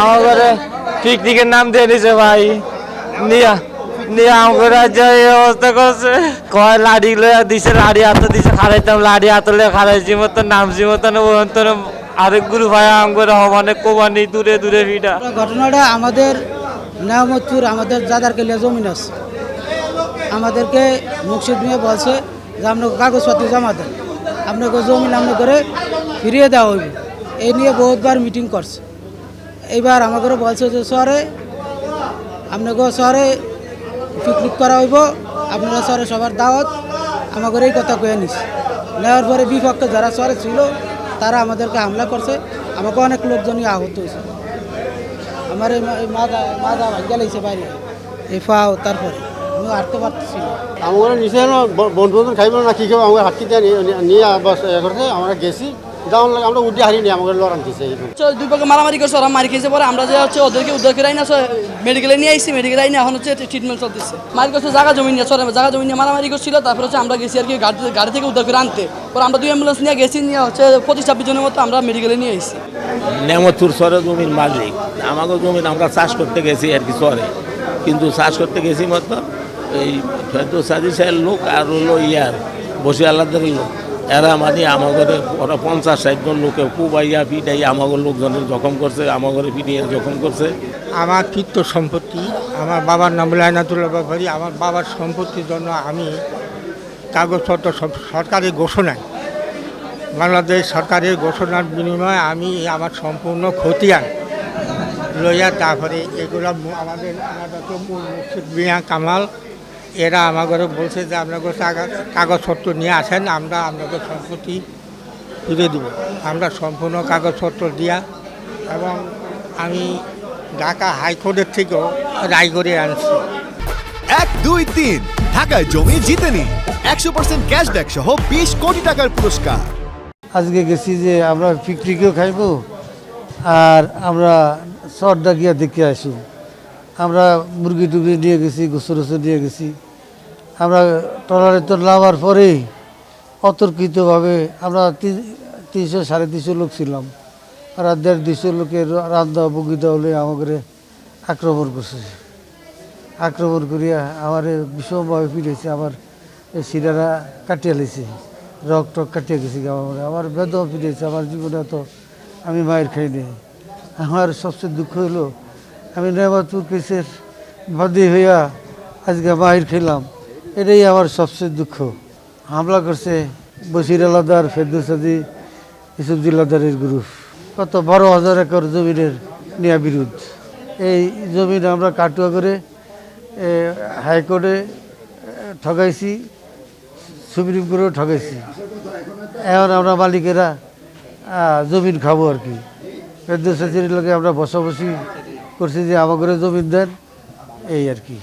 আমার ঘরে পিকনিকের নাম দিয়ে দিছে ভাই। নিয়া, নিয়ে আমার এই অবস্থা করছে। কয় লাড়ি লইয়া দিছে, লাড়ি হাতে দিছে, খারাইতাম, লাড়ি হাতে লইয়া খারাইছি মতন নামছি মতন ওন্তন আরেক গুরু ভাই আমার অনেক কোবানি, দূরে দূরে ভিটা ঘটনাটা আমাদের নেয়ামতপুর, আমাদের দাদার কেলিয়া জমিন আছে। আমাদেরকে মুর্শিদ মিয়া বলছে যে আপনাকে কাগজপত্র জমা দেন। আপনাকে জমিন করে ফিরিয়ে দেওয়া হইব। এই নিয়ে বহুতবার মিটিং করছে। এইবার আমাদেরও বলছে যে শহরে আপনাকেও শহরে পিকনিক করা হইব আপনারা শহরে সবার দাওয়াত। আমাদের এই কথা কয়ে নিস। নেওয়ার পরে বিপক্ষে যারা শহরে ছিল, তারা আমাদেরকে হামলা করছে। আমাকে অনেক লোকজনই আহত হয়েছে। আমার এই মাজা মাজা ভাঙ্গা লাগছে বাইরে। এই ফাও, তারপরে। হাঁটতে পারতেছি আমরা নিচে বন্ধু বন্ধু খাইব না কি খাব আমরা নিয়ে করছে আমরা গেছি। যাওয়ার লাগে আমরা উঠে হারিয়ে নিয়ে আমাকে লড়ান দিছে দুই পক্ষে মারামারি করছে ওরা মারি খেয়েছে পরে আমরা যে হচ্ছে ওদেরকে উদ্ধার করে আইনা মেডিকেলে নিয়ে আইসি মেডিকেলে আইনে এখন হচ্ছে ট্রিটমেন্ট চলতেছে মারি করছে জায়গা জমি নিয়ে সরে জায়গা জমি নিয়ে মারামারি করছিল তারপরে হচ্ছে আমরা গেছি আর কি গাড়ি গাড়ি থেকে উদ্ধার করে আনতে। পরে আমরা দুই অ্যাম্বুলেন্স নিয়ে গেছি নিয়ে হচ্ছে পঁচিশ ছাব্বিশ জনের মতো আমরা মেডিকেলে নিয়ে আইসি সরে জমির মালিক। আমাকে জমিন আমরা চাষ করতে গেছি আর কি সরে কিন্তু চাষ করতে গেছি মতো এই ফেরদৌসাদি সাহের লোক আর হলো ইয়ার বসে আল্লাদের লোক। এরা মানে আমাদের ওরা পঞ্চাশ ষাট জন লোকে কুবাইয়া পিটাই আমাদের লোকজনের জখম করছে আমাদের পিটিয়ে জখম করছে। আমার কীর্ত সম্পত্তি, আমার বাবার নাম লাইনাতুল্লাহ ব্যাপারী আমার বাবার সম্পত্তির জন্য আমি কাগজপত্র সব সরকারি ঘোষণায়, বাংলাদেশ সরকারের ঘোষণার বিনিময়ে আমি আমার সম্পূর্ণ খতিয়ান লইয়া তারপরে এগুলো আমাদের আমাদের মুর্শিদ মিয়া কামাল এরা আমাকে বলছে যে আপনাকে কাগজ- কাগজপত্র নিয়ে আসেন আমরা আপনাকে সম্পত্তি ফিরে দেব। আমরা সম্পূর্ণ কাগজপত্র দিয়া এবং আমি ঢাকা হাইকোর্টের থেকেও রায় করে আনছি। এক দুই তিন ঢাকায় জমি জিতে নিন একশো পার্সেন্ট ক্যাশব্যাক সহ বিশ কোটি টাকার পুরস্কার। আজকে গেছি যে আমরা পিকনিকও খাইব আর আমরা সর্দা গিয়া দেখে আসি। আমরা মুরগি টুরগি নিয়ে গেছি গোসর গোসর নিয়ে গেছি। আমরা ট্রলারে তো নামার পরেই অতর্কিতভাবে আমরা তিন- তিনশো, সাড়ে তিনশো লোক ছিলাম। আর দেড় দুইশো লোকের রান্দা বগিদা হলে আমাকে আক্রমণ করছে। আক্রমণ করিয়া আমার বিষমভাবে ফিরেছে আমার শিরারা কাটিয়ে লেছে রক টক কাটিয়ে গেছে আমার। আমার বেদম ফিরেছে আমার জীবনে তো আমি মায়ের খাইনি আমার সবচেয়ে দুঃখ হলো আমি নেমাতুর কেসের বাদী হইয়া আজকে মায়ের খেলাম এটাই আমার সবচেয়ে দুঃখ। হামলা করছে বসির আলাদার ফেরদৌসাদি ইসুফ জিল্লাদারের গ্রুপ। কত বারো হাজার একর জমিনের নেয়া বিরুদ্ধ এই জমিন আমরা কাটুয়া করে হাইকোর্টে এ, ঠগাইছি সুপ্রিম কোর্টেও ঠগাইছি। এখন আমরা মালিকেরা জমিন খাব আর কি। ফেরদৌসাচির লোকে আমরা বসাবসি করছি যে আবাগরে দেন এই আর কি।